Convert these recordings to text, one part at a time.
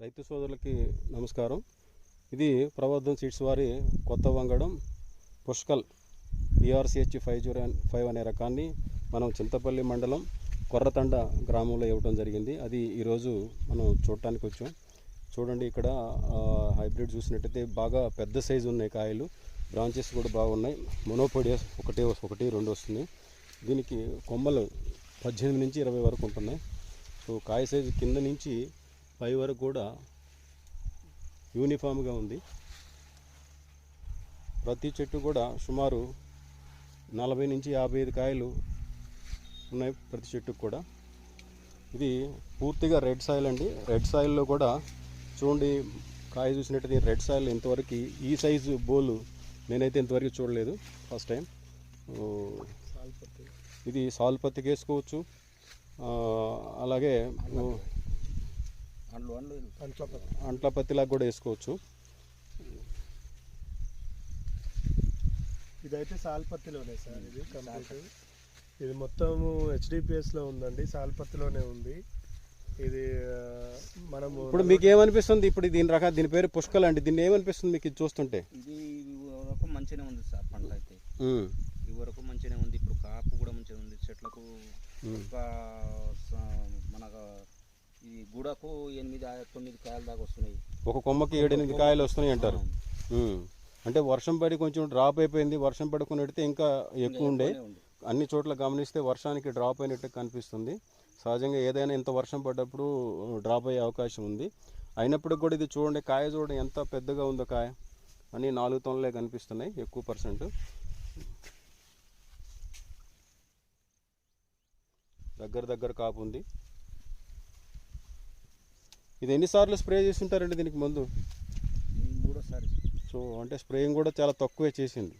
రైతు సోదరులకి నమస్కారం. ఇది ప్రబోధం సీడ్స్ వారి కొత్త వంగడం Pushkal ERCH five zero five అనే రకాన్ని మనం చింతపల్లి మండలం కొర్రతండ గ్రామంలో ఇవ్వడం జరిగింది. అది ఈరోజు మనం చూడటానికి వచ్చాం. చూడండి ఇక్కడ హైబ్రిడ్ చూసినట్టయితే బాగా పెద్ద సైజు ఉన్నాయి కాయలు. బ్రాంచెస్ కూడా బాగున్నాయి. మొనోపోడి ఒకటి ఒకటి రెండు వస్తున్నాయి. దీనికి కొమ్మలు పద్దెనిమిది నుంచి ఇరవై వరకు ఉంటున్నాయి. సో కాయ సైజు కింద నుంచి పై వరకు కూడా యూనిఫామ్గా ఉంది. ప్రతి చెట్టు కూడా సుమారు నలభై నుంచి యాభై ఐదు కాయలు ఉన్నాయి ప్రతి చెట్టుకు కూడా. ఇది పూర్తిగా రెడ్ సాయిల్ అండి. రెడ్ సాయిల్లో కూడా చూడండి కాయ చూసినట్టయితే రెడ్ సాయిల్ ఇంతవరకు ఈ సైజు బోలు నేనైతే ఇంతవరకు చూడలేదు ఫస్ట్ టైం ఇది సాల్ పత్తికి వేసుకోవచ్చు అలాగే అంట్ల పత్తిలాగా కూడా వేసుకోవచ్చు. ఇదైతే సాల్పత్తిలోనే సార్ ఇది కంప్లీట్. ఇది మొత్తము హెచ్డిపిఎస్లో ఉందండి సాల్పత్తిలోనే ఉంది. ఇది మనము ఇప్పుడు మీకు ఏమనిపిస్తుంది ఇప్పుడు దీని రకం దీని పేరు పుష్కల్ అండి. దీన్ని ఏమనిపిస్తుంది మీకు ఇది చూస్తుంటే? ఇది వరకు మంచిగానే ఉంది సార్ పంట అయితే. ఈ వరకు మంచిగానే ఉంది. ఇప్పుడు కాపు కూడా మంచిగా ఉంది. చెట్లకు ఒక ఈ గుడకు ఎనిమిది తొమ్మిది కాయల దాకా వస్తున్నాయి. ఒక కొమ్మకి ఏడెనిమిది కాయలు వస్తున్నాయి అంటారు. అంటే వర్షం పడి కొంచెం డ్రాప్ అయిపోయింది. వర్షం పడుకుని పెడితే ఇంకా ఎక్కువ ఉండే. అన్ని చోట్ల గమనిస్తే వర్షానికి డ్రాప్ అయినట్టు కనిపిస్తుంది. సహజంగా ఏదైనా ఇంత వర్షం పడ్డప్పుడు డ్రాప్ అయ్యే అవకాశం ఉంది. అయినప్పటికి కూడా ఇది చూడండి కాయ చూడండి ఎంత పెద్దగా ఉందో కాయ. అని నాలుగు తొనలే కనిపిస్తున్నాయి ఎక్కువ పర్సెంట్. దగ్గర దగ్గర కాపు ఉంది. ఇది ఎన్నిసార్లు స్ప్రే చేసి ఉంటారండి దీనికి ముందు? మూడోసారి సో అంటే స్ప్రేయింగ్ కూడా చాలా తక్కువే చేసింది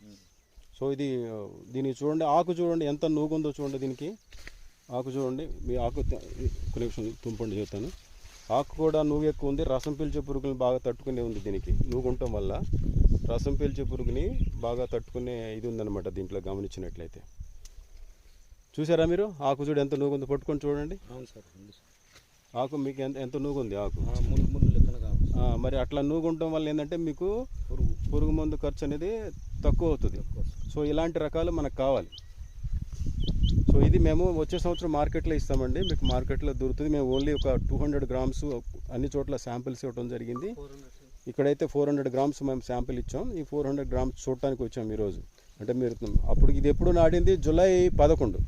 సో ఇది ఆ, దీనికి చూడండి ఆకు చూడండి ఎంత నూగుందో చూడండి దీనికి. ఆకు చూడండి మీ ఆకు నిమిషం తుంపండి చెప్తాను. ఆకు కూడా నూగు ఎక్కువ ఉంది. రసం పీల్చే పురుగుని బాగా తట్టుకునే ఉంది దీనికి నూగు ఉండటం వల్ల. రసం పీల్చే పురుగుని బాగా తట్టుకునే ఇది ఉందన్నమాట దీంట్లో గమనించినట్లయితే. చూసారా మీరు? ఆకు చూడు ఎంత నూగుందో పట్టుకొని చూడండి. అవును సార్. ఆకు మీకు ఎంత ఎంత నూగుంది ఆకు? మరి అట్లా నూగు ఉండటం వల్ల ఏంటంటే మీకు పురుగు. మందు ఖర్చు అనేది తక్కువ అవుతుంది. సో ఇలాంటి రకాలు మనకు కావాలి. సో ఇది మేము వచ్చే సంవత్సరం మార్కెట్లో ఇస్తామండి. మీకు మార్కెట్లో దొరుకుతుంది. మేము ఓన్లీ ఒక టూ హండ్రెడ్ గ్రామ్స్ అన్ని చోట్ల శాంపిల్స్ ఇవ్వడం జరిగింది. ఇక్కడైతే ఫోర్ హండ్రెడ్ గ్రామ్స్ మేము శాంపిల్ ఇచ్చాం. ఈ ఫోర్ హండ్రెడ్ గ్రామ్స్ చూడటానికి వచ్చాం ఈరోజు. అంటే మీరు అప్పుడు ఇది ఎప్పుడు నాటింది? జూలై పదకొండు.